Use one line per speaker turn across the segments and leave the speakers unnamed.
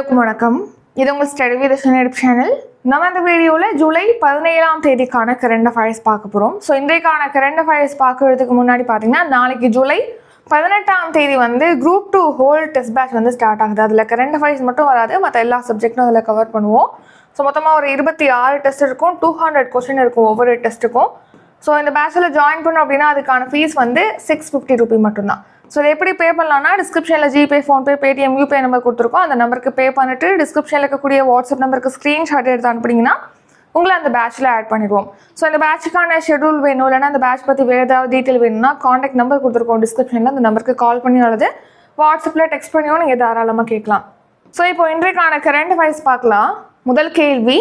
எல்லோருக்கும் வணக்கம். இது உங்கள் ஸ்டடி வித் யூடியூப் சேனல் நம்ம இந்த வீடியோவில் ஜூலை பதினேழாம் தேதிக்கான கரண்ட் அஃபேர்ஸ் பார்க்க போகிறோம் ஸோ இன்றைக்கான கரண்ட் அஃபேர்ஸ் பார்க்கறதுக்கு முன்னாடி பார்த்தீங்கன்னா நாளைக்கு ஜூலை பதினெட்டாம் தேதி வந்து group two whole test batch வந்து ஸ்டார்ட் ஆகுது. அதில் கரண்ட் அஃபேர்ஸ் மட்டும் வராது. மற்ற எல்லா சப்ஜெக்ட்டும் அதில் கவர் பண்ணுவோம். ஸோ மொத்தமாக ஒரு இருபத்தி ஆறு டெஸ்ட் இருக்கும். டூ ஹண்ட்ரட் கொஸ்டின் இருக்கும் ஒவ்வொரு டெஸ்ட்டுக்கும் ஸோ இந்த பேட்சில் ஜாயின் பண்ணோம் அப்படின்னா அதுக்கான ஃபீஸ் வந்து சிக்ஸ் ஃபிஃப்டி ருபி மட்டும்தான். ஸோ இதை எப்படி பே பண்ணலாம்னா டிஸ்கிரிப்ஷனில் GPay PhonePe Paytm UPI number கொடுத்துருக்கோம். அந்த நம்பருக்கு பே பண்ணிட்டு டிஸ்கிரிப்ஷனில் இருக்கக்கூடிய வாட்ஸ்அப் நம்பருக்கு ஸ்க்ரீன்ஷாட் எடுத்து அனுப்புனீங்கன்னா உங்களை அந்த பேட்சில் ஆட் பண்ணிடுவோம். ஸோ அந்த பேட்சுக்கான ஷெடியூல் வேணும் இல்லைன்னா அந்த பேட்ச் பற்றி வேறு ஏதாவது டீட்டெயில் வேணும்னா காண்டாக்ட் நம்பர் கொடுத்துருக்கோம் டிஸ்கிரிப்ஷனில் அந்த நம்பருக்கு கால் பண்ணி அல்லது வாட்ஸ்அப்பில் டெக்ஸ்ட் பண்ணியும் நீங்கள் தாராளமாக கேட்கலாம். ஸோ இப்போ இன்றைக்கான கரண்ட் வைஸ் பார்க்கலாம். முதல் கேள்வி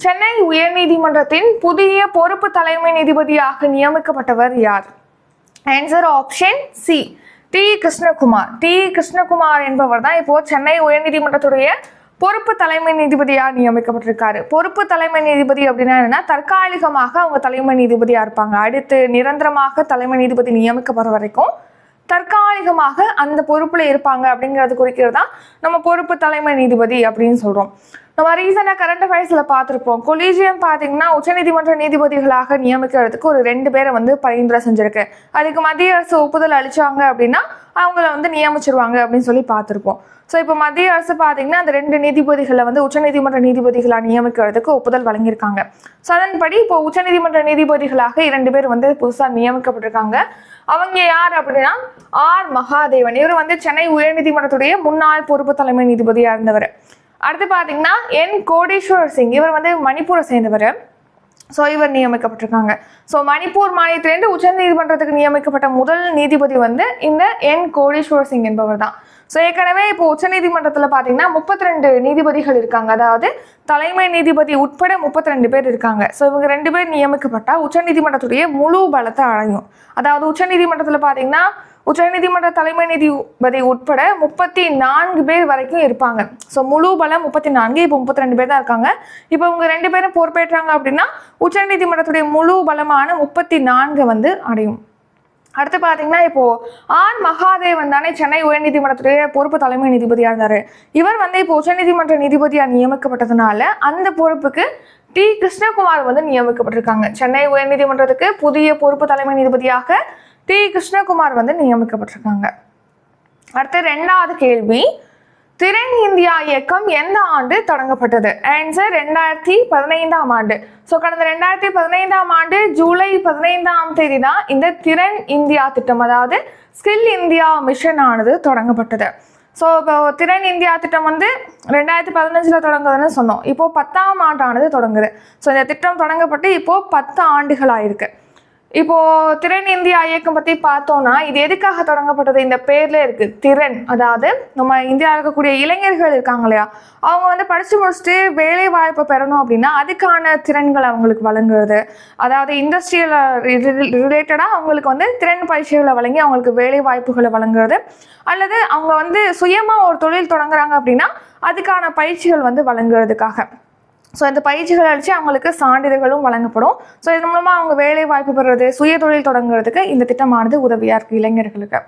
சென்னை உயர்நீதிமன்றத்தின் புதிய பொறுப்பு தலைமை நீதிபதியாக நியமிக்கப்பட்டவர் யார்? Answer option C T. Krishnakumar. T. Krishnakumar என்பவர் தான் இப்போ சென்னை உயர்நீதிமன்றத்துடைய பொறுப்பு தலைமை நீதிபதியாக நியமிக்கப்பட்டிருக்காரு. பொறுப்பு தலைமை நீதிபதி அப்படின்னா என்னன்னா தற்காலிகமாக அவங்க தலைமை நீதிபதியாக இருப்பாங்க. அடுத்து நிரந்தரமாக தலைமை நீதிபதி நியமிக்கப்படுற வரைக்கும் தற்காலிகமாக அந்த பொறுப்பில் இருப்பாங்க அப்படிங்கிறது குறிக்கிறது தான் நம்ம பொறுப்பு தலைமை நீதிபதி அப்படின்னு சொல்கிறோம் நம்ம ரீசெண்டாக கரண்ட் அஃபேர்ஸில் பார்த்துருப்போம். கொலீஜியம் பார்த்தீங்கன்னா உச்சநீதிமன்ற நீதிபதிகளாக நியமிக்கிறதுக்கு ஒரு ரெண்டு பேரை வந்து பரிந்துரை செஞ்சிருக்கு. அதுக்கு மத்திய அரசு ஒப்புதல் அளிச்சாங்க அப்படின்னா அவங்கள வந்து நியமிச்சிருவாங்க அப்படின்னு சொல்லி பார்த்துருப்போம். ஸோ இப்போ மத்திய அரசு பார்த்தீங்கன்னா அந்த ரெண்டு நீதிபதிகளை வந்து உச்சநீதிமன்ற நீதிபதிகளாக நியமிக்கிறதுக்கு ஒப்புதல் வழங்கியிருக்காங்க. ஸோ அதன்படி இப்போ உச்சநீதிமன்ற நீதிபதிகளாக இரண்டு பேர் வந்து புதுசாக நியமிக்கப்பட்டிருக்காங்க. அவங்க யார் அப்படின்னா ஆர் மகாதேவன். இவர் வந்து சென்னை உயர்நீதிமன்றத்துடைய முன்னாள் பொறுப்பு தலைமை நீதிபதியாக இருந்தவர். அடுத்து பார்த்தீங்கன்னா என் கோடீஸ்வர் சிங். இவர் வந்து மணிப்பூரை சேர்ந்தவர். ஸோ இவர் நியமிக்கப்பட்டிருக்காங்க. ஸோ மணிப்பூர் மாநிலத்திலேருந்து உச்சநீதிமன்றத்துக்கு நியமிக்கப்பட்ட முதல் நீதிபதி வந்து இந்த என் கோடீஸ்வர் சிங் என்பவர் தான் ஸோ ஏற்கனவே இப்போ உச்சநீதிமன்றத்தில் பார்த்தீங்கன்னா முப்பத்தி ரெண்டு நீதிபதிகள் இருக்காங்க. அதாவது தலைமை நீதிபதி உட்பட முப்பத்தி ரெண்டு பேர் இருக்காங்க. ஸோ இவங்க ரெண்டு பேர் நியமிக்கப்பட்டால் உச்சநீதிமன்றத்துடைய முழு பலத்தை அடையும். அதாவது உச்சநீதிமன்றத்தில் பார்த்தீங்கன்னா உச்சநீதிமன்ற தலைமை நீதிபதி உட்பட முப்பத்தி நான்கு பேர் வரைக்கும் இருப்பாங்க. ஸோ முழு பலம் முப்பத்தி நான்கு இப்போ முப்பத்தி ரெண்டு பேர் தான் இருக்காங்க. இப்போ இவங்க ரெண்டு பேரும் பொறுப்பேற்றாங்க அப்படின்னா உச்சநீதிமன்றத்துடைய முழு பலமான முப்பத்தி நான்கு வந்து அடையும். அடுத்து பார்த்தீங்கன்னா இப்போ ஆர் மகாதேவன் தானே சென்னை உயர்நீதிமன்றத்துடைய பொறுப்பு தலைமை நீதிபதியாக இருந்தார். இவர் வந்து இப்போ உச்சநீதிமன்ற நீதிபதியாக நியமிக்கப்பட்டதுனால அந்த பொறுப்புக்கு டி கிருஷ்ணகுமார் வந்து நியமிக்கப்பட்டிருக்காங்க. சென்னை உயர்நீதிமன்றத்துக்கு புதிய பொறுப்பு தலைமை நீதிபதியாக டி கிருஷ்ணகுமார் வந்து நியமிக்கப்பட்டிருக்காங்க. அடுத்து ரெண்டாவது கேள்வி. திறன் இந்தியா இயக்கம் எந்த ஆண்டு தொடங்கப்பட்டது? ஆன்சர் ரெண்டாயிரத்தி பதினைந்தாம் ஆண்டு. ஸோ கடந்த ரெண்டாயிரத்தி பதினைந்தாம் ஆண்டு ஜூலை பதினைந்தாம் தேதி தான் இந்த திறன் இந்தியா திட்டம் அதாவது ஸ்கில் இந்தியா மிஷன் ஆனது தொடங்கப்பட்டது. ஸோ இப்போ திறன் இந்தியா திட்டம் வந்து ரெண்டாயிரத்தி பதினஞ்சில் தொடங்குதுன்னு சொன்னோம். இப்போது பத்தாம் ஆண்டானது தொடங்குது. ஸோ இந்த திட்டம் தொடங்கப்பட்டு இப்போது பத்து ஆண்டுகள் ஆயிருக்கு இப்போ திறன் இந்தியா இயக்கம் பத்தி பார்த்தோம்னா இது எதுக்காக தொடங்கப்பட்டது? இந்த பேர்ல இருக்கு திறன். அதாவது நம்ம இந்தியாவில் இருக்கக்கூடிய இளைஞர்கள் இருக்காங்க இல்லையா? அவங்க வந்து படிச்சு முடிச்சுட்டு வேலை வாய்ப்பு பெறணும் அப்படின்னா அதுக்கான திறன்கள் அவங்களுக்கு வழங்குறது. அதாவது இண்டஸ்ட்ரியல் ரிலேட்டடாக அவங்களுக்கு வந்து திறன் பயிற்சிகளை வழங்கி அவங்களுக்கு வேலை வாய்ப்புகளை வழங்குறது. அல்லது அவங்க வந்து சுயமாக ஒரு தொழில் தொடங்குறாங்க அப்படின்னா அதுக்கான பயிற்சிகள் வந்து வழங்குறதுக்காக. ஸோ இந்த பயிற்சிகள் அளித்து அவங்களுக்கு சான்றிதழ்களும் வழங்கப்படும். ஸோ இது மூலமாக அவங்க வேலை வாய்ப்பு பெறுறது சுய தொழில் தொடங்குறதுக்கு இந்த திட்டமானது உதவியாக இருக்குது இளைஞர்களுக்கு.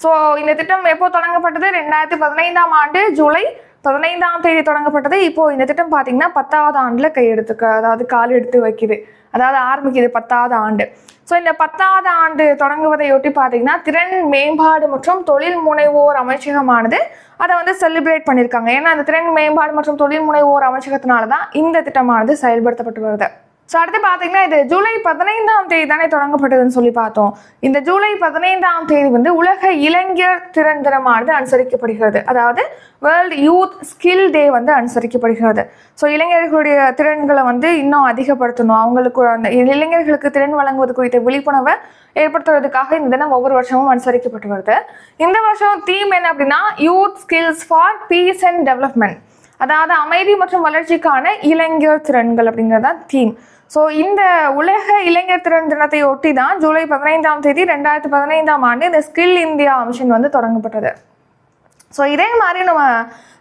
ஸோ இந்த திட்டம் எப்போ தொடங்கப்பட்டது? ரெண்டாயிரத்தி பதினைந்தாம் ஆண்டு ஜூலை பதினைந்தாம் தேதி தொடங்கப்பட்டது. இப்போ இந்த திட்டம் பார்த்தீங்கன்னா பத்தாவது ஆண்டில் கையெடுத்துக்க அதாவது கால் எடுத்து வைக்குது. அதாவது ஆரம்பிக்குது பத்தாவது ஆண்டு. ஸோ இந்த பத்தாவது ஆண்டு தொடங்குவதையொட்டி பார்த்தீங்கன்னா திறன் மேம்பாடு மற்றும் தொழில் முனைவோர் அமைச்சகமானது அதை வந்து செலிப்ரேட் பண்ணியிருக்காங்க. ஏன்னா அந்த திறன் மேம்பாடு மற்றும் தொழில் முனைவோர் அமைச்சகத்தினால தான் இந்த திட்டமானது செயல்படுத்தப்பட்டு வருது. ஸோ அடுத்து பார்த்தீங்கன்னா இது ஜூலை பதினைந்தாம் தேதி தானே தொடங்கப்பட்டதுன்னு சொல்லி பார்த்தோம். இந்த ஜூலை பதினைந்தாம் தேதி வந்து உலக இளைஞர் திறன் தினமானது அனுசரிக்கப்படுகிறது. அதாவது வேர்ல்டு யூத் ஸ்கில் டே வந்து அனுசரிக்கப்படுகிறது. ஸோ இளைஞர்களுடைய திறன்களை வந்து இன்னும் அதிகப்படுத்தணும். அவங்களுக்கு அந்த இளைஞர்களுக்கு திறன் வழங்குவது குறித்த விழிப்புணர்வை ஏற்படுத்துவதற்காக இந்த தினம் ஒவ்வொரு வருஷமும் அனுசரிக்கப்பட்டு வருது. இந்த வருஷம் தீம் என்ன அப்படின்னா youth skills for peace and development அதாவது அமைதி மற்றும் வளர்ச்சிக்கான இளைஞர் திறன்கள் அப்படிங்கிறது தான் தீம் ஸோ இந்த உலக இளைஞர் திறன் தினத்தை ஒட்டி தான் ஜூலை பதினைந்தாம் தேதி ரெண்டாயிரத்தி பதினைந்தாம் ஆண்டு இந்த ஸ்கில் இந்தியா மிஷன் வந்து தொடங்கப்பட்டது. ஸோ இதே மாதிரி நம்ம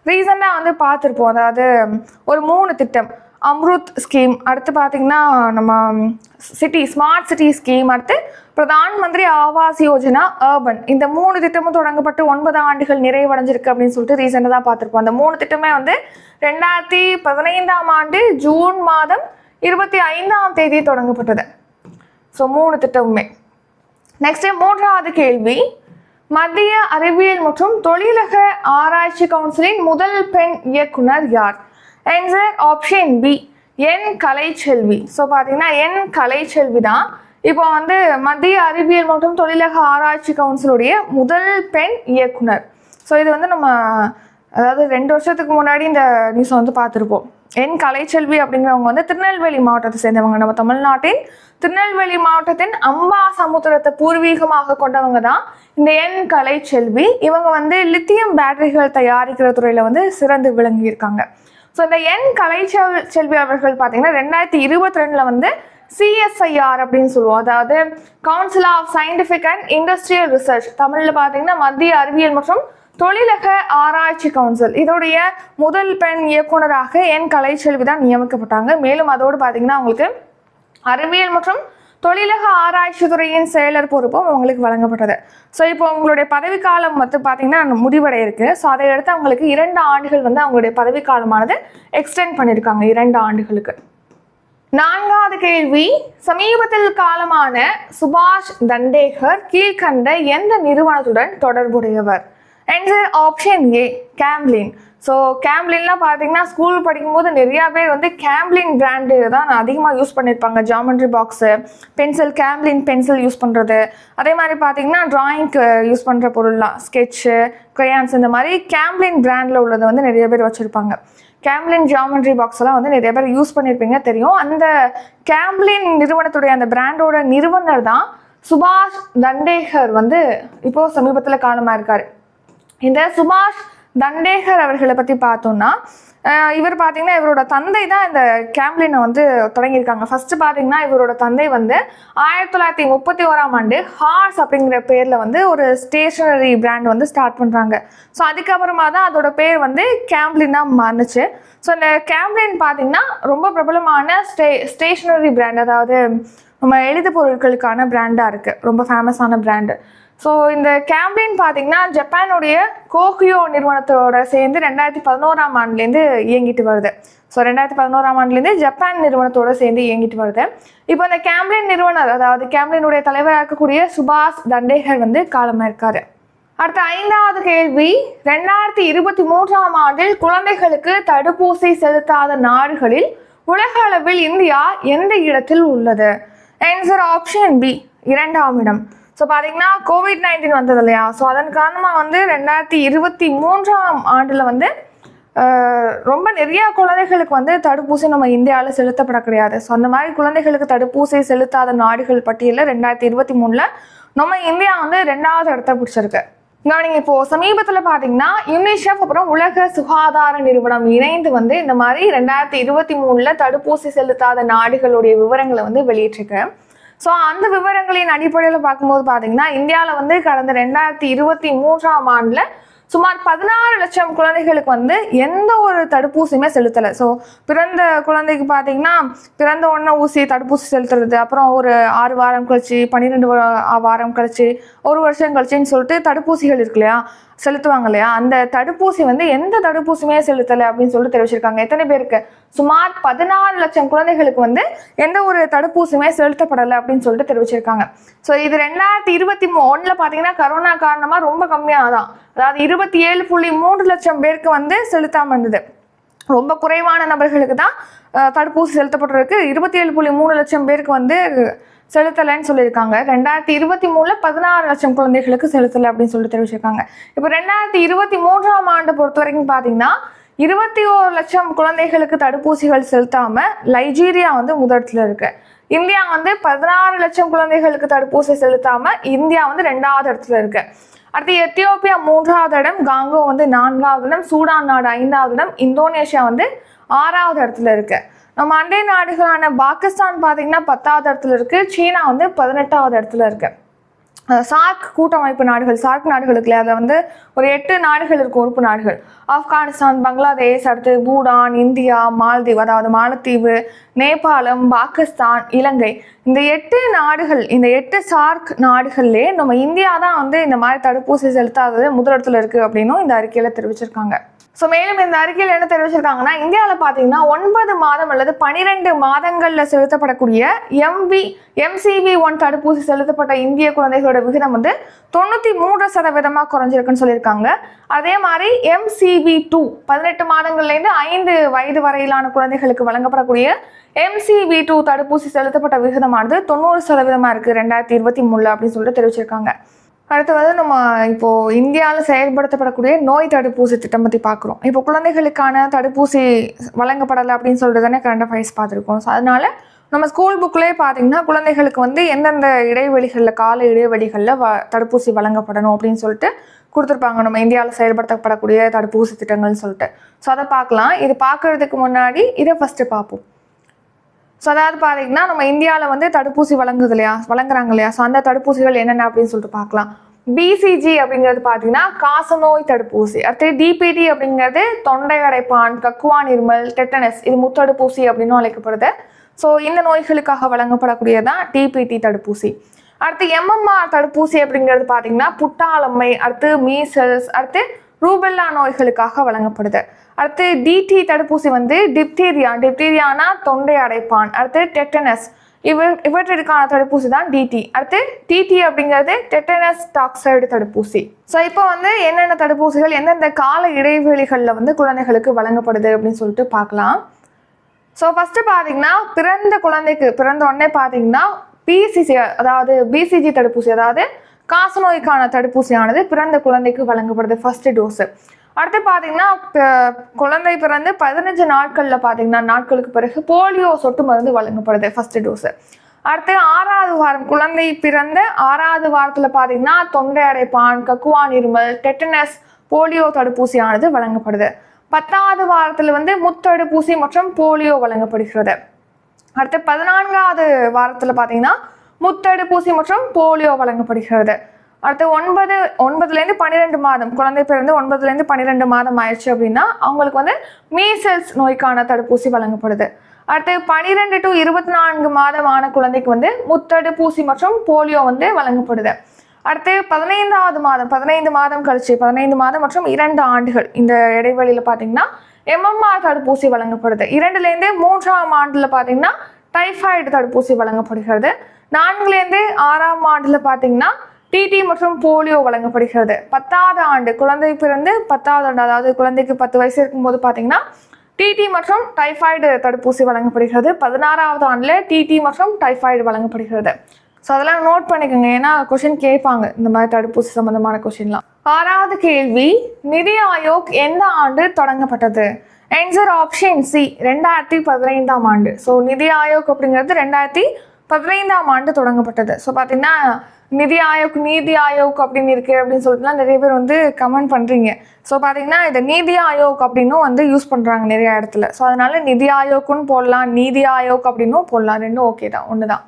ரீசெண்டாக வந்து பார்த்துருப்போம். அதாவது ஒரு மூணு திட்டம். அம்ருத் ஸ்கீம். அடுத்து பார்த்திங்கன்னா நம்ம சிட்டி ஸ்மார்ட் சிட்டி ஸ்கீம். அடுத்து பிரதான் மந்திரி ஆவாஸ் யோஜனா அர்பன். இந்த மூணு திட்டமும் தொடங்கப்பட்டு ஒன்பது ஆண்டுகள் நிறைவடைஞ்சிருக்கு அப்படின்னு சொல்லிட்டு ரீசெண்டாக தான் பார்த்துருப்போம். அந்த மூணு திட்டமே வந்து ரெண்டாயிரத்தி பதினைந்தாம் ஆண்டு ஜூன் மாதம் இருபத்தி ஐந்தாம் தேதி தொடங்கப்பட்டது. ஸோ மூணு திட்டமுமே. நெக்ஸ்ட் மூன்றாவது கேள்வி. மத்திய அறிவியல் மற்றும் தொழிலக ஆராய்ச்சி கவுன்சிலின் முதல் பெண் இயக்குனர் யார்? Answer option B N Kalaiselvi. So பார்த்தீங்கன்னா என் கலைச்செல்வி தான் இப்போ வந்து மத்திய அறிவியல் மற்றும் தொழிலக ஆராய்ச்சி கவுன்சிலுடைய முதல் பெண் இயக்குனர். ஸோ இது வந்து நம்ம அதாவது ரெண்டு வருஷத்துக்கு முன்னாடி இந்த நியூஸை வந்து பார்த்துருப்போம். என் கலைச்செல்வி அப்படிங்கிறவங்க வந்து திருநெல்வேலி மாவட்டத்தை சேர்ந்தவங்க. நம்ம தமிழ்நாட்டின் திருநெல்வேலி மாவட்டத்தின் அம்பா சமுத்திரத்தை பூர்வீகமாக கொண்டவங்க தான் இந்த என் கலைச்செல்வி. இவங்க வந்து லித்தியம் பேட்டரிகள் தயாரிக்கிற துறையில் வந்து சிறந்து விளங்கியிருக்காங்க ஸோ இந்த என் கலைச்செல் செல்வி அவர்கள் பார்த்தீங்கன்னா ரெண்டாயிரத்தி இருபத்தி ரெண்டில் வந்து சிஎஸ்ஐஆர் அப்படின்னு சொல்லுவோம். அதாவது council of scientific and industrial research தமிழில் பார்த்தீங்கன்னா மத்திய அறிவியல் மற்றும் தொழிலக ஆராய்ச்சி கவுன்சில். இதோடைய முதல் பெண் இயக்குனராக என் கலைச்செல்வி தான் நியமிக்கப்பட்டாங்க. மேலும் அதோடு பார்த்தீங்கன்னா அவங்களுக்கு அறிவியல் மற்றும் தொழிலக ஆராய்ச்சி துறையின் செயலர் பொறுப்பும் அவங்களுக்கு வழங்கப்பட்டது. ஸோ இப்போ உங்களுடைய பதவிக்காலம் வந்து பார்த்தீங்கன்னா முடிவடைய இருக்குது ஸோ அதை அடுத்து அவங்களுக்கு இரண்டு ஆண்டுகள் வந்து அவங்களுடைய பதவிக்காலமானது எக்ஸ்டெண்ட் பண்ணியிருக்காங்க இரண்டு ஆண்டுகளுக்கு. நான்காவது கேள்வி சமீபத்தில் காலமான சுபாஷ் தண்டேகர் கீழ்கண்ட எந்த நிறுவனத்துடன் தொடர்புடையவர்? Answer option A Camlin so கேம்லின்லாம் பார்த்தீங்கன்னா ஸ்கூல் படிக்கும்போது நிறையா பேர் வந்து கேம்லின் பிராண்டு தான் அதிகமாக யூஸ் பண்ணியிருப்பாங்க geometry box pencil Camlin pencil use பண்ணுறது அதே மாதிரி பார்த்தீங்கன்னா ட்ராயிங்க்கு யூஸ் பண்ணுற பொருள்லாம் ஸ்கெட்சு க்ரையான்ஸ் இந்த மாதிரி கேம்லின் பிராண்டில் உள்ளது வந்து நிறைய பேர் வச்சுருப்பாங்க. கேம்லின் ஜாமெண்ட்ரி பாக்ஸ் எல்லாம் வந்து நிறைய பேர் யூஸ் பண்ணியிருப்பீங்க தெரியும். அந்த கேம்லின் நிறுவனத்துடைய அந்த பிராண்டோட நிறுவனர் தான் சுபாஷ் தண்டேகர் வந்து இப்போது சமீபத்தில் காலமாக இருக்காரு. இந்த சுபாஷ் தண்டேகர் அவர்களை பற்றி பார்த்தோம்னா இவர் பார்த்தீங்கன்னா இவரோட தந்தை தான் இந்த கேம்லினை வந்து தொடங்கியிருக்காங்க. ஃபஸ்ட்டு பார்த்தீங்கன்னா இவரோட தந்தை வந்து ஆயிரத்தி தொள்ளாயிரத்தி முப்பத்தி ஓராம் ஆண்டு ஹார்ஸ் அப்படிங்கிற பேரில் வந்து ஒரு ஸ்டேஷனரி பிராண்ட் வந்து ஸ்டார்ட் பண்ணுறாங்க ஸோ அதுக்கப்புறமா தான் அதோட பேர் வந்து கேம்லினாக மாறுனுச்சு ஸோ இந்த கேம்லின் பார்த்தீங்கன்னா ரொம்ப பிரபலமான ஸ்டே ஸ்டேஷனரி பிராண்ட் அதாவது நம்ம எழுது பொருட்களுக்கான பிராண்டாக இருக்குது ரொம்ப ஃபேமஸான பிராண்டு ஸோ இந்த கேம்பெயின் பார்த்தீங்கன்னா ஜப்பானுடைய கோகியோ நிறுவனத்தோட சேர்ந்து ரெண்டாயிரத்தி பதினோராம் ஆண்டுலேருந்து இயங்கிட்டு வருது. ஸோ ரெண்டாயிரத்தி பதினோராம் ஆண்டுலேருந்து ஜப்பான் நிறுவனத்தோட சேர்ந்து இயங்கிட்டு வருது. இப்போ இந்த கேம்லின் நிறுவனர் அதாவது கேம்லினுடைய தலைவராக இருக்கக்கூடிய சுபாஷ் தண்டேகர் வந்து காலமாக இருக்காரு. அடுத்த ஐந்தாவது கேள்வி ரெண்டாயிரத்தி இருபத்தி மூன்றாம் ஆண்டில் குழந்தைகளுக்கு தடுப்பூசி செலுத்தாத நாடுகளில் உலக அளவில் இந்தியா எந்த இடத்தில் உள்ளது? ஆன்சர் ஆப்ஷன் பி இரண்டாம் இடம். ஸோ பார்த்தீங்கன்னா கோவிட் நைன்டீன் வந்தது இல்லையா ஸோ அதன் காரணமாக வந்து ரெண்டாயிரத்தி இருபத்தி மூன்றாம் ஆண்டில் வந்து ரொம்ப நிறையா குழந்தைகளுக்கு வந்து தடுப்பூசி நம்ம இந்தியாவில் செலுத்தப்பட கிடையாது. ஸோ அந்த மாதிரி குழந்தைகளுக்கு தடுப்பூசி செலுத்தாத நாடுகள் பட்டியலில் ரெண்டாயிரத்தி இருபத்தி மூணில் நம்ம இந்தியா வந்து ரெண்டாவது இடத்த பிடிச்சிருக்கு. கவனிங்க இப்போ சமீபத்தில் பார்த்தீங்கன்னா யுனிசெஃப் அப்புறம் உலக சுகாதார நிறுவனம் இணைந்து வந்து இந்த மாதிரி ரெண்டாயிரத்தி இருபத்தி மூணில் தடுப்பூசி செலுத்தாத நாடுகளுடைய விவரங்களை வந்து வெளியிட்டிருக்கு. ஸோ அந்த விவரங்களின் அடிப்படையில் பார்க்கும்போது பார்த்தீங்கன்னா இந்தியாவில் வந்து கடந்த ரெண்டாயிரத்தி இருபத்தி மூன்றாம் ஆண்டில் சுமார் பதினாறு லட்சம் குழந்தைகளுக்கு வந்து எந்த ஒரு தடுப்பூசியுமே செலுத்தலை. ஸோ பிறந்த குழந்தைக்கு பார்த்தீங்கன்னா பிறந்த உடனே ஊசி தடுப்பூசி செலுத்துறது அப்புறம் ஒரு ஆறு வாரம் கழிச்சு பன்னிரெண்டு வாரம் கழிச்சு ஒரு வருஷம் கழிச்சுன்னு சொல்லிட்டு தடுப்பூசிகள் இருக்கு இல்லையா? செலுத்துவாங்க இல்லையா? அந்த தடுப்பூசி வந்து எந்த தடுப்பூசியுமே செலுத்தலை அப்படின்னு சொல்லிட்டு தெரிவிச்சிருக்காங்க. எத்தனை பேருக்கு? சுமார் பதினாறு லட்சம் குழந்தைகளுக்கு வந்து எந்த ஒரு தடுப்பூசியுமே செலுத்தப்படலை அப்படின்னு சொல்லிட்டு தெரிவிச்சிருக்காங்க. ஸோ இது ரெண்டாயிரத்தி இருபத்தி ஒன்றில் பார்த்தீங்கன்னா கரோனா காரணமாக ரொம்ப கம்மியாக தான் அதாவது இருபத்தி ஏழு புள்ளி மூன்று லட்சம் பேருக்கு வந்து செலுத்தாமல் இருந்தது. ரொம்ப குறைவான நபர்களுக்கு தான் தடுப்பூசி செலுத்தப்பட்டிருக்கு. இருபத்தி ஏழு புள்ளி மூணு லட்சம் பேருக்கு வந்து செலுத்தலைன்னு சொல்லியிருக்காங்க. ரெண்டாயிரத்தி இருபத்தி மூணில் பதினாறு லட்சம் குழந்தைகளுக்கு செலுத்தலை அப்படின்னு சொல்லிட்டு தெரிவிச்சிருக்காங்க. இப்போ ரெண்டாயிரத்தி இருபத்தி மூன்றாம் ஆண்டு பொறுத்த வரைக்கும் பார்த்தீங்கன்னா இருபத்தி ஓரு லட்சம் குழந்தைகளுக்கு தடுப்பூசிகள் செலுத்தாம லைஜீரியா வந்து முதலத்தில் இருக்கு. இந்தியா வந்து பதினாறு லட்சம் குழந்தைகளுக்கு தடுப்பூசி செலுத்தாம இந்தியா வந்து ரெண்டாவது இடத்துல இருக்கு. அடுத்து எத்தியோப்பியா மூன்றாவது இடம் காங்கோ வந்து நான்காவது இடம் சூடான் நாடு ஐந்தாவது இடம் இந்தோனேஷியா வந்து ஆறாவது இடத்துல இருக்கு. நம்ம அண்டை நாடுகளான பாகிஸ்தான் பார்த்தீங்கன்னா பத்தாவது இடத்துல இருக்கு சீனா வந்து பதினெட்டாவது இடத்துல இருக்குது சார்க் கூட்டமைப்பு நாடுகள் சார்க் நாடுகளுக்குல அதை வந்து ஒரு எட்டு நாடுகள் இருக்கும் உறுப்பு நாடுகள். ஆப்கானிஸ்தான் பங்களாதேஷ் அடுத்து பூடான் இந்தியா மால்தீவு அதாவது மாலத்தீவு நேபாளம் பாகிஸ்தான் இலங்கை. இந்த எட்டு நாடுகள் இந்த எட்டு சார்க் நாடுகள்லேயே நம்ம இந்தியா தான் வந்து இந்த மாதிரி தடுப்பூசி செலுத்தாதது முதலிடத்தில் இருக்குது அப்படின்னும் இந்த அறிக்கையில் தெரிவிச்சிருக்காங்க. ஸோ மேலும் இந்த அறிக்கையில் என்ன தெரிவிச்சிருக்காங்கன்னா இந்தியாவில் பார்த்தீங்கன்னா ஒன்பது மாதம் அல்லது பனிரெண்டு மாதங்களில் செலுத்தப்படக்கூடிய எம்வி எம்சிவி ஒன் தடுப்பூசி செலுத்தப்பட்ட இந்திய குழந்தைகளோட விகிதம் வந்து தொண்ணூற்றி மூன்று சதவீதமாக குறைஞ்சிருக்குன்னு சொல்லியிருக்காங்க. அதே மாதிரி எம்சிவி டூ பதினெட்டு மாதங்கள்லேருந்து ஐந்து வயது வரையிலான குழந்தைகளுக்கு வழங்கப்படக்கூடிய எம்சிவி டூ தடுப்பூசி செலுத்தப்பட்ட விகிதமானது தொண்ணூறு சதவீதமாக இருக்குது ரெண்டாயிரத்தி இருபத்தி மூணில் அப்படின்னு சொல்லிட்டு தெரிவிச்சிருக்காங்க. அடுத்து வந்து நம்ம இப்போது இந்தியாவில் செயல்படுத்தப்படக்கூடிய நோய் தடுப்பூசி திட்டம் பற்றி பார்க்குறோம் இப்போ குழந்தைகளுக்கான தடுப்பூசி வழங்கப்படலை அப்படின்னு சொல்லிட்டு தானே கரண்ட் அஃபேர்ஸ் பார்த்துருக்கோம். ஸோ அதனால் நம்ம ஸ்கூல் புக்லேயே பார்த்தீங்கன்னா குழந்தைகளுக்கு வந்து எந்தெந்த இடைவெளிகளில் கால இடைவெளிகளில் வ தடுப்பூசி வழங்கப்படணும் அப்படின்னு சொல்லிட்டு கொடுத்துருப்பாங்க. நம்ம இந்தியாவில் செயல்படுத்தப்படக்கூடிய தடுப்பூசி திட்டங்கள்னு சொல்லிட்டு. ஸோ அதை பார்க்கலாம். இது பார்க்கறதுக்கு முன்னாடி இதை ஃபஸ்ட்டு பார்ப்போம். ஸோ அதாவது பார்த்தீங்கன்னா நம்ம இந்தியாவில் வந்து தடுப்பூசி வழங்குது இல்லையா? வழங்குறாங்க இல்லையா? ஸோ அந்த தடுப்பூசிகள் என்னென்ன அப்படின்னு சொல்லிட்டு பார்க்கலாம் பிசிஜி அப்படிங்கிறது பார்த்தீங்கன்னா காசநோய் தடுப்பூசி. அடுத்து டிபிடி அப்படிங்கிறது தொண்டை அடைப்பான் கக்குவா நிர்மல் டெட்டனஸ் இது முத்தடுப்பூசி அப்படின்னு அழைக்கப்படுது. ஸோ இந்த நோய்களுக்காக வழங்கப்படக்கூடியதான் டிபிடி தடுப்பூசி. அடுத்து எம்எம்ஆர் தடுப்பூசி அப்படிங்கிறது பார்த்தீங்கன்னா புட்டாளம்மை அடுத்து மீசல்ஸ் அடுத்து ரூபெல்லா நோய்களுக்காக வழங்கப்படுது. அடுத்து டிடி தடுப்பூசி வந்து டிப்தீரியா டிப்தீரியானா தொண்டை அடைப்பான். அடுத்து டெட்டனஸ் இவர் இவற்றிற்கான தடுப்பூசி தான் டிடி அடுத்து டிடி அப்படிங்கிறது டெட்டனஸ் டாக்சைடு தடுப்பூசி. ஸோ இப்போ வந்து என்னென்ன தடுப்பூசிகள் எந்தெந்த கால இடைவெளிகளில் வந்து குழந்தைகளுக்கு வழங்கப்படுது அப்படின்னு சொல்லிட்டு பார்க்கலாம். ஸோ ஃபஸ்ட்டு பார்த்தீங்கன்னா பிறந்த குழந்தைக்கு பிறந்த உடனே பார்த்தீங்கன்னா பிசிசி அதாவது பிசிஜி தடுப்பூசி அதாவது காசநோய்க்கான தடுப்பூசியானது பிறந்த குழந்தைக்கு வழங்கப்படுது ஃபர்ஸ்ட் டோஸு அடுத்து பார்த்தீங்கன்னா குழந்தை பிறந்து பதினஞ்சு நாட்களில் பார்த்தீங்கன்னா நாட்களுக்கு பிறகு போலியோ சொட்டு மருந்து வழங்கப்படுது ஃபர்ஸ்ட் டோஸு அடுத்து ஆறாவது வாரம் குழந்தை பிறந்த ஆறாவது வாரத்தில் பார்த்தீங்கன்னா தொண்டை அடைப்பான் கக்குவான் இருமல் டெட்டனஸ் போலியோ தடுப்பூசியானது வழங்கப்படுது. பத்தாவது வாரத்தில் வந்து முத்தடுப்பூசி மற்றும் போலியோ வழங்கப்படுகிறது. அடுத்து பதினான்காவது வாரத்தில் பார்த்தீங்கன்னா முத்தடுப்பூசி மற்றும் போலியோ வழங்கப்படுகிறது. அடுத்து ஒன்பது ஒன்பதுலேருந்து பன்னிரெண்டு மாதம் குழந்தை பிறந்து ஒன்பதுலேருந்து பன்னிரெண்டு மாதம் ஆயிடுச்சு அப்படின்னா அவங்களுக்கு வந்து மீசல்ஸ் நோய்க்கான தடுப்பூசி வழங்கப்படுது. அடுத்து பனிரெண்டு டு இருபத்தி நான்கு மாதம் ஆன குழந்தைக்கு வந்து முத்தடுப்பூசி மற்றும் போலியோ வந்து வழங்கப்படுது. அடுத்து பதினைந்தாவது மாதம் பதினைந்து மாதம் கழிச்சு பதினைந்து மாதம் மற்றும் இரண்டு ஆண்டுகள் இந்த இடைவெளியில் பார்த்தீங்கன்னா எம்எம்ஆர் தடுப்பூசி வழங்கப்படுது. இரண்டுலேருந்து மூன்றாம் ஆண்டில் பார்த்தீங்கன்னா டைஃபாய்டு தடுப்பூசி வழங்கப்படுகிறது. நான்குலேருந்து ஆறாம் ஆண்டில் பார்த்தீங்கன்னா டிடி மற்றும் போலியோ வழங்கப்படுகிறது. பத்தாவது ஆண்டு குழந்தை பிறந்து பத்தாவது ஆண்டு அதாவது குழந்தைக்கு பத்து வயசு இருக்கும்போது பார்த்தீங்கன்னா டிடி மற்றும் டைஃபாய்டு தடுப்பூசி வழங்கப்படுகிறது. பதினாறாவது ஆண்டில் டிடி மற்றும் டைஃபாய்டு வழங்கப்படுகிறது. ஸோ அதெல்லாம் நோட் பண்ணிக்கோங்க. ஏன்னா கொஷின் கேட்பாங்க. இந்த மாதிரி தடுப்பூசி சம்மந்தமான கொஷின்லாம் ஆறாவது கேள்வி நிதி ஆயோக் எந்த ஆண்டு தொடங்கப்பட்டது? ஆன்சர் ஆப்ஷன் சி ரெண்டாயிரத்தி பதினைந்தாம் ஆண்டு. ஸோ நிதி ஆயோக் அப்படிங்கிறது ரெண்டாயிரத்தி பதினைந்தாம் ஆண்டு தொடங்கப்பட்டது. ஸோ பார்த்தீங்கன்னா நிதி ஆயோக் நீதி ஆயோக் அப்படின்னு இருக்கு அப்படின்னு சொல்லிட்டுலாம் நிறைய பேர் வந்து கமெண்ட் பண்ணுறீங்க ஸோ பார்த்தீங்கன்னா இதை நீதி ஆயோக் அப்படின்னும் வந்து யூஸ் பண்ணுறாங்க நிறைய இடத்துல. ஸோ அதனால நிதி ஆயோக்குன்னு போடலாம் நீதி ஆயோக் அப்படின்னும் போடலாம். ரெண்டும் ஓகே தான் ஒன்று தான்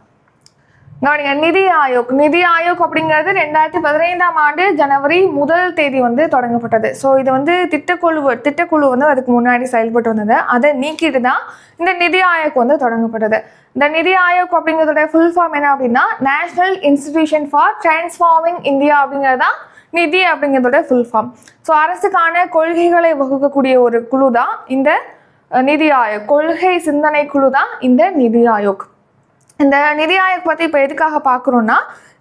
கவனிங்க நிதி ஆயோக். நிதி ஆயோக் அப்படிங்கிறது ரெண்டாயிரத்தி பதினைந்தாம் ஆண்டு ஜனவரி முதல் தேதி வந்து தொடங்கப்பட்டது. ஸோ இது வந்து திட்டக்குழு திட்டக்குழு வந்து அதுக்கு முன்னாடி செயல்பட்டு வந்தது. அதை நீக்கிட்டு தான் இந்த நிதி ஆயோக் வந்து தொடங்கப்பட்டது. இந்த நிதி ஆயோக் அப்படிங்கிறதோட ஃபுல் ஃபார்ம் என்ன அப்படின்னா national institution for transforming India அப்படிங்கிறது தான் நிதி அப்படிங்கிறதோட ஃபுல் ஃபார்ம் ஸோ அரசுக்கான கொள்கைகளை வகுக்கக்கூடிய ஒரு குழு தான் இந்த நிதி ஆயோக். கொள்கை சிந்தனை குழு தான் இந்த நிதி ஆயோக். இந்த நிதி ஆயோக் பற்றி இப்போ எதுக்காக பார்க்குறோன்னா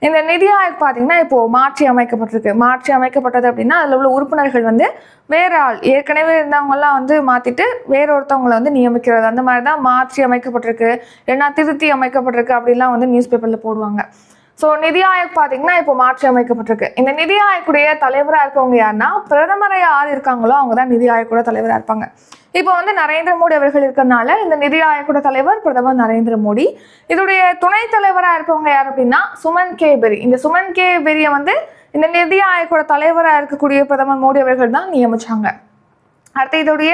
இந்த நிதி ஆயோக் பார்த்தீங்கன்னா இப்போது மாற்றி அமைக்கப்பட்டிருக்கு. மாற்றி அமைக்கப்பட்டது அப்படின்னா அதில் உள்ள உறுப்பினர்கள் வந்து வேற ஆள். ஏற்கனவே இருந்தவங்கெல்லாம் வந்து மாற்றிட்டு வேற ஒருத்தவங்களை வந்து நியமிக்கிறது. அந்த மாதிரி தான் மாற்றி அமைக்கப்பட்டிருக்கு. ஏன்னா திருத்தி அமைக்கப்பட்டிருக்கு அப்படிலாம் வந்து நியூஸ் பேப்பரில் போடுவாங்க. ஸோ நிதி ஆயோக் பார்த்தீங்கன்னா இப்போ மாற்றி அமைக்கப்பட்டிருக்கு. இந்த நிதி ஆயோக்குடைய தலைவராக இருக்கவங்க யாருன்னா பிரதமரை யார் இருக்காங்களோ அவங்க தான் நிதி ஆயோக்கோட தலைவராக இருப்பாங்க. இப்போ வந்து நரேந்திர மோடி அவர்கள் இருக்கிறனால இந்த நிதி ஆயோக்கோட தலைவர் பிரதமர் நரேந்திர மோடி. இதோடைய துணைத் தலைவராக இருப்பவங்க யார் அப்படின்னா சுமன் கே. பெரி. இந்த சுமன் கே. பெரியை வந்து இந்த நிதி ஆயோக்கோட தலைவராக இருக்கக்கூடிய பிரதமர் மோடி அவர்கள் தான் நியமிச்சாங்க. அடுத்து இதோடைய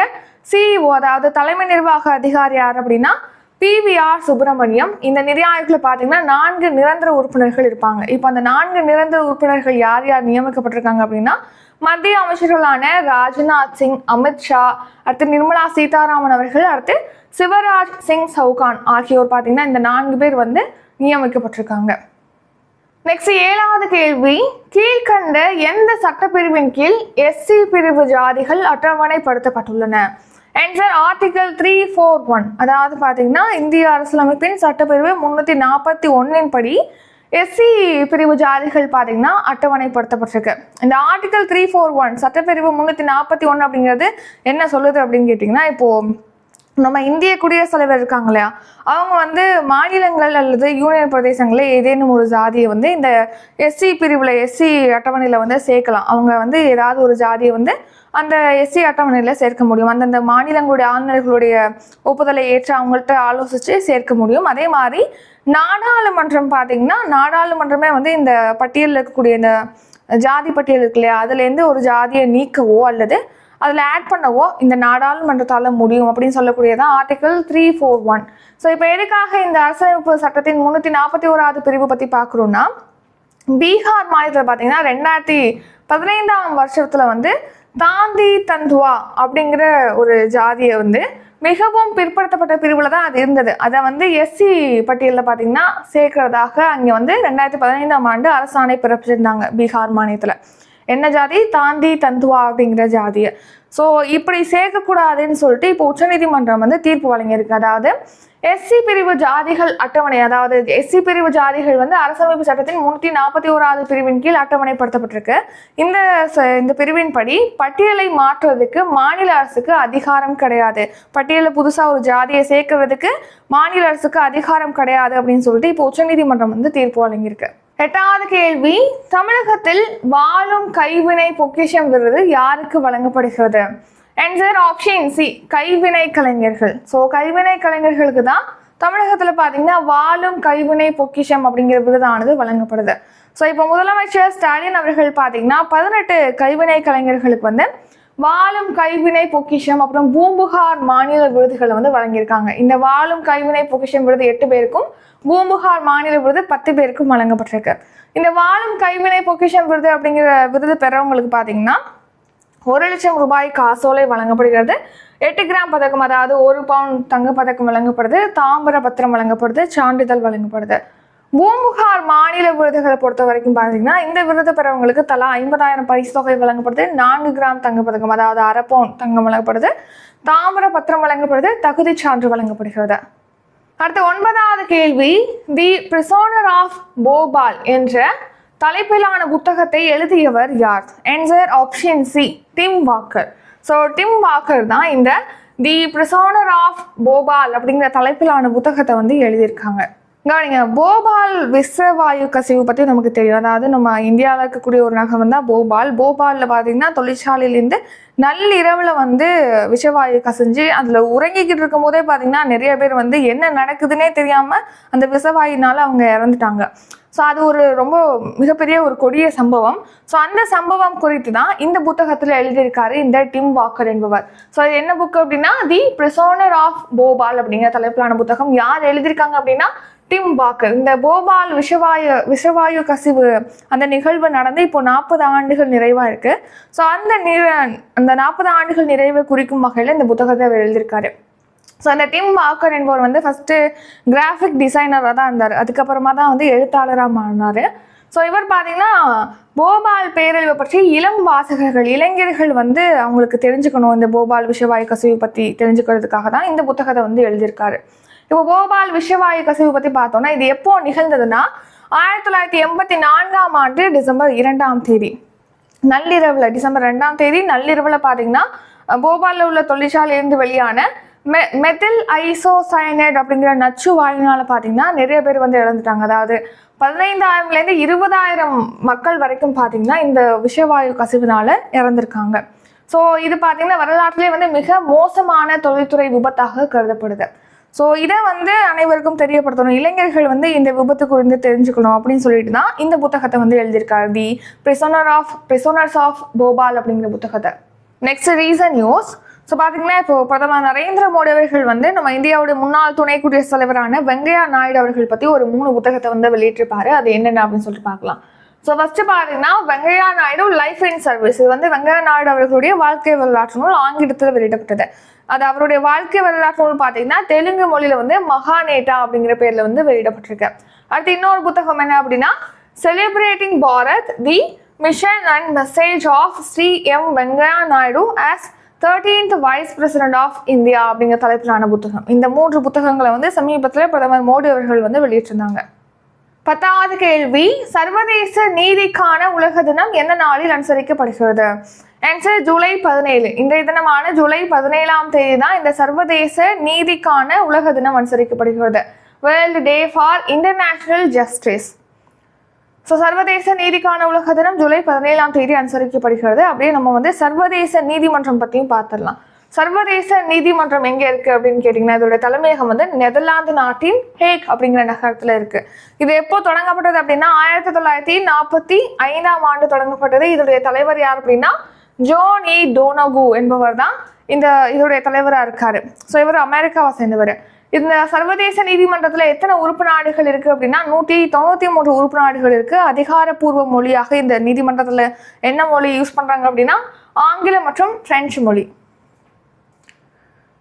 சிஇஓ அதாவது தலைமை நிர்வாக அதிகாரி யார் அப்படின்னா பிவிஆர் சுப்பிரமணியம் இந்த நிதி ஆயோக்கில் பார்த்தீங்கன்னா நான்கு நிரந்தர உறுப்பினர்கள் இருப்பாங்க. இப்போ அந்த நான்கு நிரந்தர உறுப்பினர்கள் யார் யார் நியமிக்கப்பட்டிருக்காங்க அப்படின்னா மத்திய அமைச்சர்களான ராஜ்நாத் சிங் அமித்ஷா அடுத்து நிர்மலா சீதாராமன் அவர்கள் அடுத்து சிவராஜ் சிங் சவுகான் ஆகியோர் பார்த்தீங்கன்னா இந்த நான்கு பேர் வந்து நியமிக்கப்பட்டிருக்காங்க. நெக்ஸ்ட் ஏழாவது கேள்வி கீழ்கண்ட எந்த சட்டப்பிரிவின் கீழ் எஸ்சி பிரிவு ஜாதிகள் அட்டவணைப்படுத்தப்பட்டுள்ளன? Answer article three four one அதாவது பார்த்தீங்கன்னா இந்திய அரசியலமைப்பின் சட்டப்பிரிவு முன்னூற்றி நாற்பத்தி ஒன்றின் படி எஸ்சி பிரிவு ஜாதிகள் பார்த்தீங்கன்னா அட்டவணைப்படுத்தப்பட்டிருக்கு. இந்த ஆர்டிகல் த்ரீ ஃபோர் ஒன் சட்டப்பிரிவு முன்னூற்றி நாற்பத்தி ஒன்று அப்படிங்கிறது என்ன சொல்லுது அப்படின்னு கேட்டிங்கன்னா இப்போது நம்ம இந்திய குடியரசுத் தலைவர் இருக்காங்க இல்லையா? அவங்க வந்து மாநிலங்கள் அல்லது யூனியன் பிரதேசங்களில் ஏதேனும் ஒரு ஜாதியை வந்து இந்த எஸ்சி பிரிவில் எஸ்சி அட்டவணையில் வந்து சேர்க்கலாம். அவங்க வந்து ஏதாவது ஒரு ஜாதியை வந்து அந்த எஸ்சி அட்டவணையில் சேர்க்க முடியும். அந்தந்த மாநிலங்களுடைய ஆளுநர்களுடைய ஒப்புதலை ஏற்று அவங்கள்ட்ட ஆலோசித்து சேர்க்க முடியும். அதே மாதிரி நாடாளுமன்றம் பார்த்தீங்கன்னா நாடாளுமன்றமே வந்து இந்த பட்டியலில் இருக்கக்கூடிய இந்த ஜாதி பட்டியல் இருக்கு இல்லையா? அதுலேருந்து ஒரு ஜாதியை நீக்கவோ அல்லது அதில் ஆட் பண்ணவோ இந்த நாடாளுமன்றத்தால் முடியும் அப்படின்னு சொல்லக்கூடியதான் article three four one so இப்போ எதுக்காக இந்த அரசமைப்பு சட்டத்தின் முந்நூற்றி நாற்பத்தி ஓராவது பிரிவு பற்றி பார்க்குறோன்னா பீகார் மாநிலத்தில் பார்த்தீங்கன்னா ரெண்டாயிரத்தி பதினைந்தாம் வருஷத்தில் வந்து தாந்தி தந்துவா அப்படிங்கிற ஒரு ஜாதியை வந்து மிகவும் பிற்படுத்தப்பட்ட பிரிவில் தான் அது இருந்தது. அதை வந்து எஸ்சி பட்டியலில் பார்த்தீங்கன்னா சேர்க்கறதாக அங்கே வந்து ரெண்டாயிரத்தி பதினைந்தாம் ஆண்டு அரசாணை பிறப்பிச்சிருந்தாங்க பீகார் மாநிலத்தில். என்ன ஜாதி? தாந்தி தந்துவா அப்படிங்கிற ஜாதியை ஸோ இப்படி சேர்க்கக்கூடாதுன்னு சொல்லிட்டு இப்போ உச்சநீதிமன்றம் வந்து தீர்ப்பு வழங்கியிருக்கு. அதாவது எஸ்சி பிரிவு ஜாதிகள் அட்டவணை அதாவது எஸ்சி பிரிவு ஜாதிகள் வந்து அரசமைப்பு சட்டத்தின் முன்னூற்றி நாற்பத்தி ஓராவது பிரிவின் கீழ் அட்டவணைப்படுத்தப்பட்டிருக்கு. இந்த ச- இந்த பிரிவின் படி பட்டியலை மாற்றுறதுக்கு மாநில அரசுக்கு அதிகாரம் கிடையாது. பட்டியலில் புதுசாக ஒரு ஜாதியை சேர்க்கறதுக்கு மாநில அரசுக்கு அதிகாரம் கிடையாது அப்படின்னு சொல்லிட்டு இப்போ உச்சநீதிமன்றம் வந்து தீர்ப்பு வழங்கியிருக்கு. எட்டாவது கேள்வி தமிழகத்தில் வாழும் கைவினை பொக்கிஷம் விருது யாருக்கு வழங்கப்படுகிறது? ஆன்சர் ஆப்ஷன் சி கைவினை கலைஞர்கள். ஸோ கைவினை கலைஞர்களுக்கு தான் தமிழகத்தில் பார்த்தீங்கன்னா வாழும் கைவினை பொக்கிஷம் அப்படிங்கிற விருதானது வழங்கப்படுது. ஸோ இப்போ முதலமைச்சர் ஸ்டாலின் அவர்கள் பார்த்தீங்கன்னா பதினெட்டு கைவினை கலைஞர்களுக்கு வந்து வாழும் கைவினை பொக்கிஷம் அப்புறம் பூம்புகார் மாநில விருதுகளை வந்து வழங்கியிருக்காங்க. இந்த வாழும் கைவினை பொக்கிஷம் விருது எட்டு பேருக்கும் பூம்புகார் மாநில விருது பத்து பேருக்கும் வழங்கப்பட்டிருக்கு. இந்த வாழும் கைவினை பொக்கிஷம் விருது அப்படிங்கிற விருது பெறவங்களுக்கு பார்த்தீங்கன்னா ஒரு லட்சம் ரூபாய் காசோலை வழங்கப்படுகிறது. எட்டு கிராம் பதக்கம் அதாவது ஒரு பவுன் தங்க பதக்கம் வழங்கப்படுது. தாம்பர பத்திரம் வழங்கப்படுது. சான்றிதழ் வழங்கப்படுது. பூம்புகார் மாநில விருதுகளை பொறுத்த வரைக்கும் பார்த்தீங்கன்னா இந்த விருது பெறவங்களுக்கு தலா ஐம்பதாயிரம் பரிசு தொகை வழங்கப்படுது. நான்கு கிராம் தங்க பதக்கம் அதாவது அரை பவுன் தங்கம் வழங்கப்படுது. தாமிர பத்திரம் வழங்கப்படுது. தகுதி சான்று வழங்கப்படுகிறது. அடுத்த ஒன்பதாவது கேள்வி தி பிரிசோனர் ஆஃப் போபால் என்ற தலைப்பிலான புத்தகத்தை எழுதியவர் யார்? Answer option C Tim Walker so Tim Walker தான் இந்த தி பிரிசோனர் ஆஃப் போபால் அப்படிங்கிற தலைப்பிலான புத்தகத்தை வந்து எழுதியிருக்காங்க. கவனிங்க போபால் விஷவாயு கசிவு பற்றி நமக்கு தெரியும். அதாவது நம்ம இந்தியாவில் இருக்கக்கூடிய ஒரு நகரம் தான் போபால். போபாலில் பார்த்தீங்கன்னா தொழிற்சாலையிலேருந்து நள்ளிரவில் வந்து விஷவாயு கசிஞ்சு அதில் உறங்கிக்கிட்டு இருக்கும் போதே பார்த்தீங்கன்னா நிறைய பேர் வந்து என்ன நடக்குதுன்னே தெரியாமல் அந்த விஷவாயுனால அவங்க இறந்துட்டாங்க. ஸோ அது ஒரு ரொம்ப மிகப்பெரிய ஒரு கொடிய சம்பவம். ஸோ அந்த சம்பவம் குறித்து தான் இந்த புத்தகத்தில் எழுதியிருக்காரு இந்த டிம் வாக்கர் என்பவர். ஸோ இது என்ன புக் அப்படின்னா தி பிரிசோனர் ஆஃப் போபால் அப்படிங்கிற தலைப்பிலான புத்தகம். யார் எழுதியிருக்காங்க அப்படின்னா டிம் வாக்கர் இந்த போபால் விஷவாயு விஷவாயு கசிவு அந்த நிகழ்வு நடந்து இப்போ நாற்பது ஆண்டுகள் நிறைவாக இருக்குது ஸோ அந்த நிற அந்த நாற்பது ஆண்டுகள் நிறைவை குறிக்கும் வகையில் இந்த புத்தகத்தை அவர் எழுதியிருக்காரு. ஸோ அந்த டிம் வாக்கர் என்பவர் வந்து ஃபஸ்ட்டு கிராஃபிக் டிசைனராக தான் இருந்தார். அதுக்கப்புறமா தான் வந்து எழுத்தாளராக மாறினார். ஸோ இவர் பார்த்தீங்கன்னா போபால் பேரழிவை பற்றி இளம் வாசகர்கள் இளைஞர்கள் வந்து அவங்களுக்கு தெரிஞ்சுக்கணும். இந்த போபால் விஷவாயு கசிவு பற்றி தெரிஞ்சுக்கிறதுக்காக தான் இந்த புத்தகத்தை வந்து எழுதியிருக்காரு. இப்போ போபால் விஷவாயு கசிவு பற்றி பார்த்தோம்னா இது எப்போ நிகழ்ந்ததுன்னா ஆயிரத்தி தொள்ளாயிரத்தி எண்பத்தி நான்காம் ஆண்டு டிசம்பர் இரண்டாம் தேதி. நள்ளிரவில் டிசம்பர் ரெண்டாம் தேதி நள்ளிரவில் பார்த்தீங்கன்னா போபாலில் உள்ள தொழிற்சாலையிலிருந்து வெளியான மெ மெத்தில் ஐசோசயனைட் அப்படிங்கிற நச்சு வாயுனால பார்த்தீங்கன்னா நிறைய பேர் வந்து இழந்துட்டாங்க. அதாவது பதினைந்தாயிரம்லேருந்து இருபதாயிரம் மக்கள் வரைக்கும் பார்த்தீங்கன்னா இந்த விஷவாயு கசிவினால இறந்துருக்காங்க. ஸோ இது பார்த்தீங்கன்னா வரலாற்றிலே வந்து மிக மோசமான தொழில்துறை விபத்தாக கருதப்படுது. ஸோ இதை வந்து அனைவருக்கும் தெரியப்படுத்தணும். இளைஞர்கள் வந்து இந்த விபத்து குறித்து தெரிஞ்சுக்கணும் அப்படின்னு சொல்லிட்டு தான் இந்த புத்தகத்தை வந்து எழுதியிருக்காரு. The prisoner of prisoners of Bhopal அப்படிங்கிற புத்தகத்தை. நெக்ஸ்ட் ரீசன் நியூஸ் ஸோ பார்த்தீங்கன்னா இப்போ பிரதமர் நரேந்திர மோடி அவர்கள் வந்து நம்ம இந்தியாவோட முன்னாள் துணை குடியரசுத் தலைவரான வெங்கையா நாயுடு அவர்கள் பற்றி ஒரு மூணு புத்தகத்தை வந்து வெளியிட்டிருப்பாரு. அது என்னென்ன அப்படின்னு சொல்லிட்டு பார்க்கலாம். ஸோ ஃபர்ஸ்ட் பார்த்தீங்கன்னா Venkaiah Naidu life in service இது வந்து வெங்கையா நாயுடு அவர்களுடைய வாழ்க்கை வரலாற்று நூல் ஆங்கிலத்தில் வெளியிடப்பட்டது. அது அவருடைய வாழ்க்கை வரலாற்று நூல் பார்த்தீங்கன்னா தெலுங்கு மொழியில வந்து மகாநேட்டா அப்படிங்கிற பேர்ல வந்து வெளியிடப்பட்டிருக்கு. அடுத்து இன்னொரு புத்தகம் என்ன அப்படின்னா celebrating Bharat the mission and message of Shri M Venkaiah Naidu as thirteenth vice president of India அப்படிங்கிற தலைப்பிலான புத்தகம். இந்த மூன்று புத்தகங்களை வந்து சமீபத்தில் பிரதமர் மோடி அவர்கள் வந்து வெளியிட்டிருந்தாங்க. பத்தாவது கேள்வி சர்வதேச நீதிக்கான உலக தினம் எந்த நாளில் அனுசரிக்கப்படுகிறது? ஆன்சர் ஜூலை பதினேழு. இன்றைய தினமான ஜூலை பதினேழாம் தேதி தான் இந்த சர்வதேச நீதிக்கான உலக தினம் அனுசரிக்கப்படுகிறது. World day for international justice so சர்வதேச நீதிக்கான உலக தினம் ஜூலை பதினேழாம் தேதி அனுசரிக்கப்படுகிறது. அப்படியே நம்ம வந்து சர்வதேச நீதிமன்றம் பற்றியும் பார்த்துடலாம் சர்வதேச நீதிமன்றம் எங்கே இருக்குது அப்படின்னு கேட்டிங்கன்னா இதோட தலைமையகம் வந்து நெதர்லாந்து நாட்டின் ஹேக் அப்படிங்கிற நகரத்தில் இருக்குது இது எப்போ தொடங்கப்பட்டது அப்படின்னா ஆயிரத்தி தொள்ளாயிரத்தி நாற்பத்தி ஐந்தாம் ஆண்டு தொடங்கப்பட்டது. இதோடைய தலைவர் யார் அப்படின்னா ஜோன் இ டோனகு என்பவர் தான் இந்த இதோடைய தலைவராக இருக்கார். ஸோ இவர் அமெரிக்காவை சேர்ந்தவர். இந்த சர்வதேச நீதிமன்றத்தில் எத்தனை உறுப்பு நாடுகள் இருக்குது அப்படின்னா நூற்றி தொண்ணூற்றி மூன்று உறுப்பு நாடுகள் இருக்குது அதிகாரப்பூர்வ மொழியாக இந்த நீதிமன்றத்தில் என்ன மொழி யூஸ் பண்ணுறாங்க அப்படின்னா ஆங்கிலம் மற்றும் பிரெஞ்சு மொழி.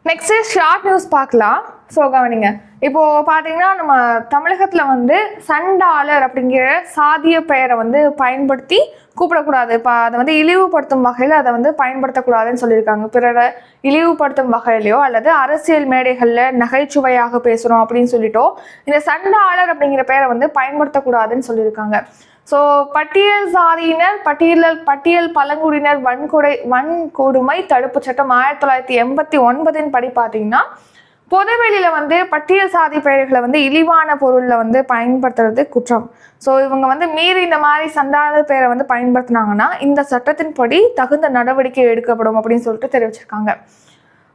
நெக்ஸ்ட் ஷார்ட் நியூஸ் பார்க்கலாம். ஸோ கவனிங்க. இப்போது பார்த்தீங்கன்னா நம்ம தமிழகத்தில் வந்து சண்டாளர் அப்படிங்கிற சாதிய பெயரை வந்து பயன்படுத்தி கூப்பிடக்கூடாது. இப்போ அதை வந்து இழிவுபடுத்தும் வகையில் அதை வந்து பயன்படுத்தக்கூடாதுன்னு சொல்லியிருக்காங்க. பிறரை இழிவுபடுத்தும் வகையிலையோ அல்லது அரசியல் மேடைகளில் நகைச்சுவையாக பேசுகிறோம் அப்படின்னு சொல்லிட்டோ இந்த சண்டாளர் அப்படிங்கிற பெயரை வந்து பயன்படுத்தக்கூடாதுன்னு சொல்லியிருக்காங்க. ஸோ பட்டியல் சாதியினர் பட்டியலில் பட்டியல் பழங்குடியினர் வன்கொடை வன்கொடுமை தடுப்பு சட்டம் ஆயிரத்தி தொள்ளாயிரத்தி எண்பத்தி ஒன்பதின் படி பார்த்தீங்கன்னா பொதுவெளியில் வந்து பட்டியல் சாதி பெயர்களை வந்து இழிவான பொருளில் வந்து பயன்படுத்துறது குற்றம். ஸோ இவங்க வந்து மீறி இந்த மாதிரி சந்தான பெயரை வந்து பயன்படுத்தினாங்கன்னா இந்த சட்டத்தின்படி தகுந்த நடவடிக்கை எடுக்கப்படும் அப்படின்னு சொல்லிட்டு தெரிவிச்சிருக்காங்க.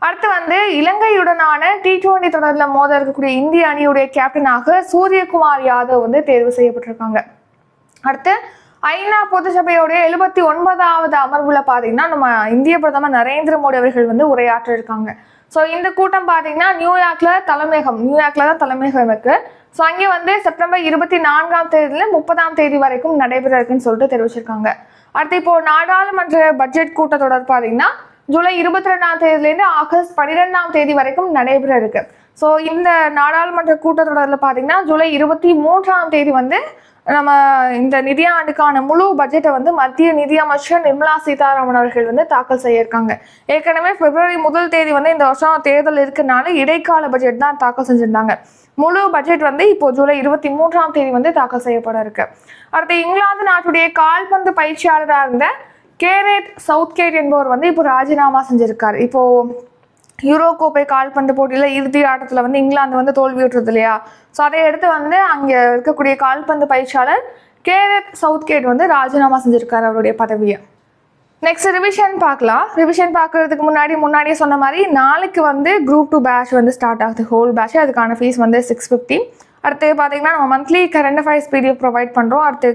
அடுத்து வந்து இலங்கையுடனான டி டுவெண்டி தொடரில் மோத இருக்கக்கூடிய இந்திய அணியுடைய கேப்டனாக சூரியகுமார் யாதவ் வந்து தேர்வு செய்யப்பட்டிருக்காங்க. அடுத்து ஐநா பொதுசபையோடைய எழுபத்தி ஒன்பதாவது அமர்வுல பார்த்தீங்கன்னா நம்ம இந்திய பிரதமர் நரேந்திர மோடி அவர்கள் வந்து உரையாற்ற இருக்காங்க. ஸோ இந்த கூட்டம் பார்த்தீங்கன்னா நியூயார்க்ல தலைமையகம் நியூயார்க்ல தான் தலைமையகம் இருக்கு. ஸோ அங்கே வந்து செப்டம்பர் இருபத்தி நான்காம் தேதியில முப்பதாம் தேதி வரைக்கும் நடைபெற இருக்குன்னு சொல்லிட்டு தெரிவிச்சிருக்காங்க. அடுத்து இப்போ நாடாளுமன்ற பட்ஜெட் கூட்டத்தொடர் பார்த்தீங்கன்னா ஜூலை இருபத்தி ரெண்டாம் தேதியிலேருந்து ஆகஸ்ட் பன்னிரெண்டாம் தேதி வரைக்கும் நடைபெற இருக்கு. ஸோ இந்த நாடாளுமன்ற கூட்டத்தொடரில் பார்த்தீங்கன்னா ஜூலை இருபத்தி மூன்றாம் தேதி வந்து நம்ம இந்த நிதியாண்டுக்கான முழு பட்ஜெட்டை வந்து மத்திய நிதியமைச்சர் நிர்மலா சீதாராமன் அவர்கள் வந்து தாக்கல் செய்யிருக்காங்க. ஏற்கனவே பிப்ரவரி முதல் தேதி வந்து இந்த வருஷம் தேர்தல் இருக்கனால இடைக்கால பட்ஜெட் தான் தாக்கல் செஞ்சுருந்தாங்க. முழு பட்ஜெட் வந்து இப்போ ஜூலை இருபத்தி மூன்றாம் தேதி வந்து தாக்கல் செய்யப்பட இருக்கு. அடுத்து இங்கிலாந்து நாட்டுடைய கால்பந்து பயிற்சியாளராக இருந்த கேரேட் சவுத்கேட் என்பவர் வந்து இப்போ ராஜினாமா செஞ்சிருக்காரு. இப்போ யூரோ கோப்பை கால்பந்து போட்டியில் இறுதி ஆட்டத்தில் வந்து இங்கிலாந்து வந்து தோல்வியுற்றது இல்லையா? ஸோ அதை எடுத்து வந்து அங்கே இருக்கக்கூடிய கால்பந்து பயிற்சியாளர் கேரட் சவுத்கேட் வந்து ராஜினாமா செஞ்சுருக்காரு அவருடைய பதவியை. நெக்ஸ்ட் ரிவிஷன் பார்க்கலாம். ரிவிஷன் பார்க்கறதுக்கு முன்னாடி முன்னாடியே சொன்ன மாதிரி நாளைக்கு வந்து குரூப் டூ பேட்ச் வந்து ஸ்டார்ட் ஆகுது. ஹோல் பேட்ச் அதுக்கான ஃபீஸ் வந்து சிக்ஸ் ஃபிஃப்டி அடுத்து பார்த்தீங்கன்னா நம்ம monthly current affairs PDF provide பண்ணுறோம் அடுத்து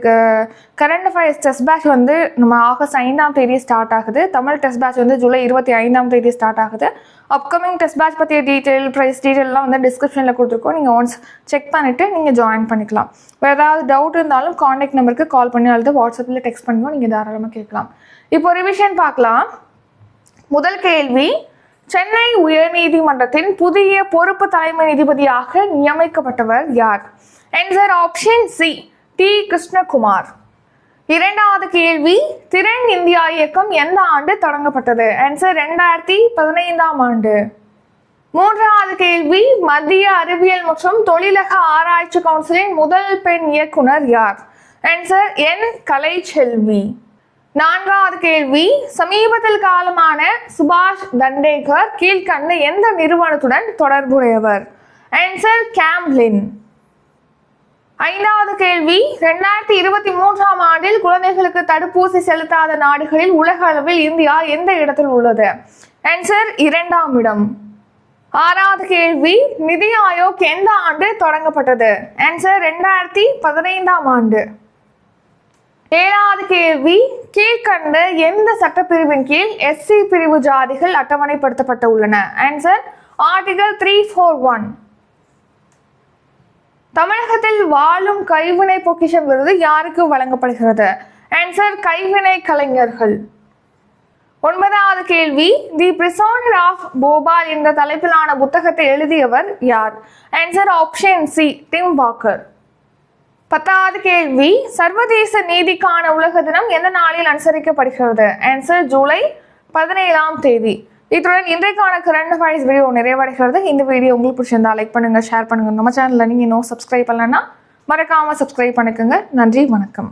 கரண்ட் அஃபேர்ஸ் டெஸ்ட் பேட்ச் வந்து நம்ம ஆகஸ்ட் ஐந்தாம் தேதி ஸ்டார்ட் ஆகுது. தமிழ் டெஸ்ட் பேட்ச் வந்து ஜூலை இருபத்தி ஐந்தாம் தேதி ஸ்டார்ட் ஆகுது. அப்கமிங் டெஸ்ட் பேட்ச் பற்றிய டீட்டெயில் ப்ரைஸ் டீட்டெயிலாம் வந்து டிஸ்கிரிப்ஷனில் கொடுத்துருக்கோம். நீங்கள் ஒன்ஸ் செக் பண்ணிவிட்டு நீங்கள் ஜாயின் பண்ணிக்கலாம். வேறு ஏதாவது டவுட் இருந்தாலும் காண்டாக்ட் நம்பருக்கு கால் பண்ணி அல்லது வாட்ஸ்அப்பில் டெக்ஸ்ட் பண்ணுவோம் நீங்கள் தாராளமாக கேட்கலாம். இப்போ ரிவிஷன் பார்க்கலாம். முதல் கேள்வி சென்னை உயர்நீதிமன்றத்தின் புதிய பொறுப்பு தலைமை நீதிபதியாக நியமிக்கப்பட்டவர் யார்? Answer option C T Krishnakumar. இரண்டாவது கேள்வி திறன் இந்தியா இயக்கம் எந்த ஆண்டு தொடங்கப்பட்டது? ஆன்சர் ரெண்டாயிரத்தி பதினைந்தாம் ஆண்டு. மூன்றாவது கேள்வி மத்திய அறிவியல் மற்றும் தொழிலக ஆராய்ச்சி கவுன்சிலின் முதல் பெண் இயக்குனர் யார்? Answer N Kalaiselvi. நான்காவது கேள்வி சமீபத்தில் காலமான சுபாஷ் தண்டேகர் கீழ்கண்ட எந்த நிறுவனத்துடன் தொடர்புடையவர்? ஆன்சர் கேம்லின் ஐந்தாவது கேள்வி ரெண்டாயிரத்தி இருபத்தி மூன்றாம் ஆண்டில் குழந்தைகளுக்கு தடுப்பூசி செலுத்தாத நாடுகளில் உலக அளவில் இந்தியா எந்த இடத்தில் உள்ளது? ஆன்சர் இரண்டாம் இடம். ஆறாவது கேள்வி நிதி ஆயோக் எந்த ஆண்டு தொடங்கப்பட்டது? ஆன்சர் ரெண்டாயிரத்தி பதினைந்தாம் ஆண்டு. ஏழாவது கேள்வி கீழ்கண்ட எந்த சட்டப்பிரிவின் கீழ் எஸ்சி பிரிவு ஜாதிகள் அட்டவணைப்படுத்தப்பட்டு உள்ளன answer article three four one தமிழகத்தில் வாழும் கைவினை பொக்கிஷம் விருது யாருக்கு வழங்கப்படுகிறது? ஆன்சர் கைவினை கலைஞர்கள். ஒன்பதாவது கேள்வி தி பிரிசோனர் ஆஃப் போபால் என்ற தலைப்பிலான புத்தகத்தை எழுதியவர் யார்? Answer option C Tim Walker பத்தாவது கேள்வி சர்வதேச நீதிக்கான உலக தினம் எந்த நாளில் அனுசரிக்கப்படுகிறது? ஆன்சர் ஜூலை பதினேழாம் தேதி. இத்துடன் இன்றைக்கான கரண்ட் அஃபேர்ஸ் வீடியோ நிறைவடைகிறது. இந்த வீடியோ உங்களுக்கு பிடிச்சிருந்தா லைக் பண்ணுங்கள் ஷேர் பண்ணுங்கள் நம்ம சேனலில் நீங்கள் இன்னும் சப்ஸ்கிரைப் பண்ணலன்னா மறக்காமல் சப்ஸ்கிரைப் பண்ணிக்கோங்க. நன்றி வணக்கம்.